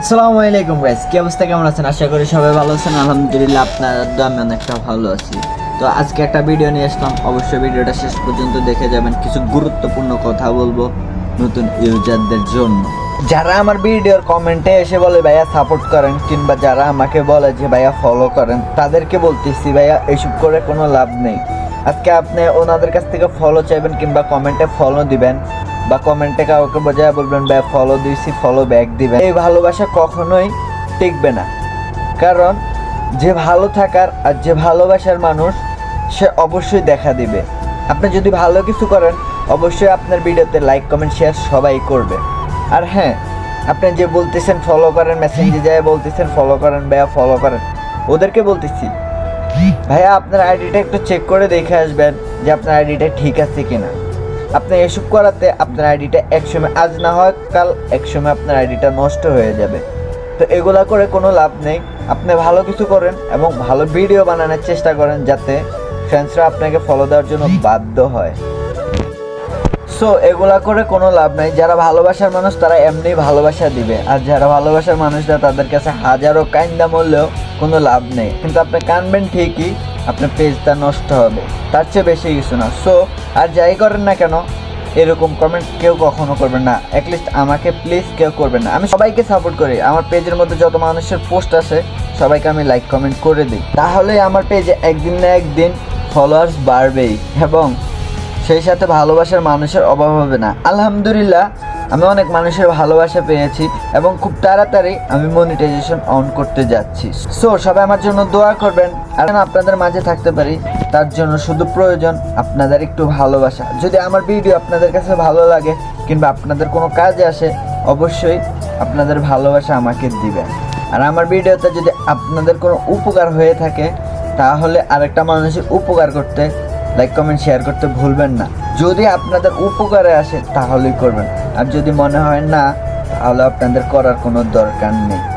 আসসালামু আলাইকুম গাইস কি অবস্থা, কেমন আছেন? আশা করি সবাই ভালো আছেন। আলহামদুলিল্লাহ আপনার আমি অনেকটা ভালো আছি। তো আজকে একটা ভিডিও নিয়ে আসলাম। অবশ্যই ভিডিওটা শেষ পর্যন্ত দেখে যাবেন। কিছু গুরুত্বপূর্ণ কথা বলব নতুন ইউজারদের জন্য। যারা আমার ভিডিওর কমেন্টে এসে বলে, ভাইয়া সাপোর্ট করেন কিংবা যারা আমাকে বলে যে, ভাইয়া ফলো করেন তাদেরকে বলতেছি, ভাইয়া এইসব করে কোনো লাভ নেই। আজকে আপনি ওনাদের কাছ থেকে ফলো চাইবেন কিংবা কমেন্টে ফলো দিবেন। বা কমেন্টে কাউকে বোঝায় বলবেন, ভাই ফলো দিয়েছি ফলো ব্যাক দিবেন। এই ভালোবাসা কখনোই টিকবে না। কারণ যে ভালো থাকার আর যে ভালোবাসার মানুষ, সে অবশ্যই দেখা দিবে। আপনি যদি ভালো কিছু করেন, অবশ্যই আপনার ভিডিওতে লাইক কমেন্ট শেয়ার সবাই করবে। আর হ্যাঁ আপনি যে বলতেছেন ফলো করেন মেসেঞ্জে যায় বলতেছেন ফলো করেন, ভাইয়া ফলো করেন। ওদেরকে বলতেছি, ভাইয়া, আপনার আইডিটা একটু চেক করে দেখে আসবেন যে আপনার আইডিটা ঠিক আছে কিনা। আপনি এসব করাতে আপনার আইডিটা একসময় আজ না হয়, কাল একসময় আপনার আইডিটা নষ্ট হয়ে যাবে। তো এগুলা করে কোনো লাভ নেই। আপনি ভালো কিছু করেন এবং ভালো ভিডিও বানানোর চেষ্টা করেন যাতে ফ্রেন্ডসরা আপনাকে ফলো দেওয়ার জন্য বাধ্য হয়। সো এগুলা করে কোনো লাভ নাই। যারা ভালোবাসার মানুষ, তারা এমনি ভালোবাসা দিবে। আর যারা ভালোবাসার মানুষরা তাদের কাছে হাজারো কাইন্দা মূল্যেও কোনো লাভ নেই। কিন্তু আপনি কানবেন ঠিকই আপনার পেজটা নষ্ট হবে। তার চেয়ে বেশি কিছু না। সো আর যাই করেন না কেন, এরকম কমেন্ট কেউ কখনো করবেন না। অ্যাটলিস্ট আমাকে প্লিজ কেউ করবেন না। আমি সবাইকে সাপোর্ট করি। আমার পেজের মধ্যে যত মানুষের পোস্ট আসে, সবাইকে আমি লাইক কমেন্ট করে দিই। তাহলে আমার পেজে একদিন না একদিন ফলোয়ার্স বাড়বেই। এবং সেই সাথে ভালোবাসার মানুষের অভাব হবে না। আলহামদুলিল্লাহ আমি অনেক মানুষের ভালোবাসা পেয়েছি এবং খুব তাড়াতাড়ি আমি মনিটাইজেশন অন করতে যাচ্ছি। সো সবাই আমার জন্য দোয়া করবেন। আর আপনাদের মাঝে থাকতে পারি। তার জন্য শুধু প্রয়োজন আপনাদের একটু ভালোবাসা। যদি আমার ভিডিও আপনাদের কাছে ভালো লাগে কিংবা আপনাদের কোনো কাজে আসে, অবশ্যই আপনাদের ভালোবাসা আমাকে দিবেন। আর আমার ভিডিওতে যদি আপনাদের কোনো উপকার হয়ে থাকে, তাহলে আরেকটা মানুষের উপকার করতে লাইক কমেন্ট শেয়ার করতে ভুলবেন না। যদি আপনাদের উপকারে আসে, তাহলেই করবেন। আর যদি মনে হয় না, তাহলে আপনাদের করার কোনো দরকার নেই।